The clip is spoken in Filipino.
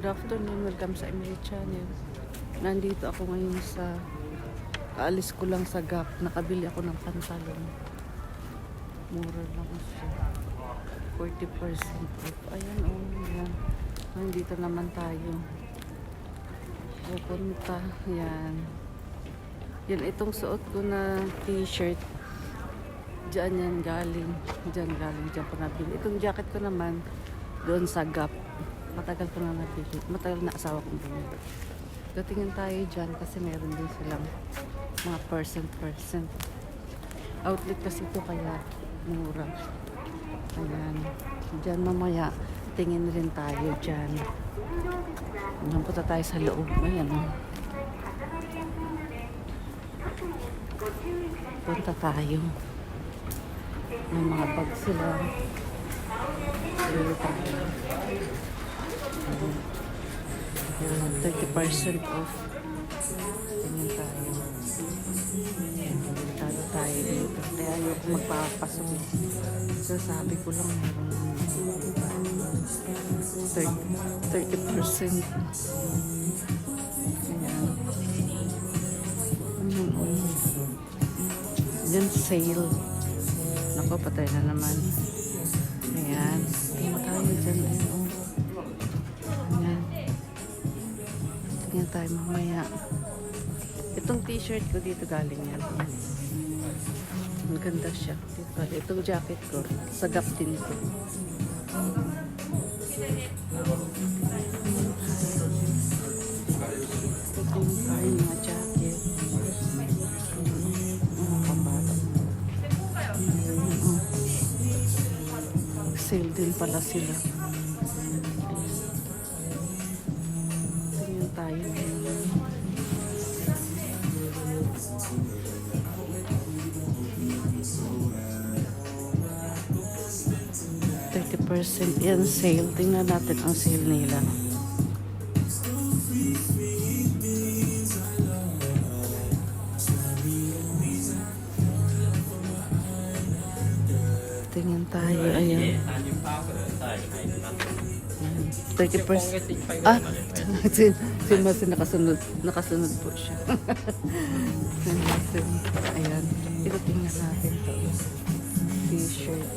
Good afternoon, welcome sa Emily Channel. Nandito ako ngayon sa kaalis ko lang sa Gap. Nakabili ako ng pantalon. Mura lang siya. 40% off. Ayan, oh, yan. Nandito naman tayo. Pupunta. Yan. Yan, itong suot ko na t-shirt. Diyan yan galing. Diyan galing. Diyan ko nabili. Itong jacket ko naman, doon sa Gap. Matagal ko na nabili. Matagal na asawa kong bumili. Datingin tayo dyan kasi meron din silang mga percent-percent. Outlet kasi ito kaya mura. Ayan. Diyan mamaya, tingin rin tayo dyan. Ayan, punta tayo sa loob. Ayan o. Punta tayo. May mga bag sila. Dito tayo. Ayan, 30% off. Tingin tayo. Delikado tayo dito. Kaya ayoko magpapasok. So sabi ko lang meron 30, 30%. Ayan. Ayan, oh. Yan sale. Naku, patay na naman. Ayan. Tingnan tayo dyan. Ayan, oh. Ayan. Tayo mamaya. Itong t-shirt ko dito galing yan. Maganda siya. Dito. Itong jacket ko. Sa Gap din ito. Ito. Sale din pala sila. Tayo. Thirty percent yan sale. Tingnan natin ang sale nila. Tingnan tayo. Ayan. 30%. Ah, si, si Masin nakasunod. Nakasunod po siya. si Masin. Ayan. Ito tingnan natin to. T-shirt.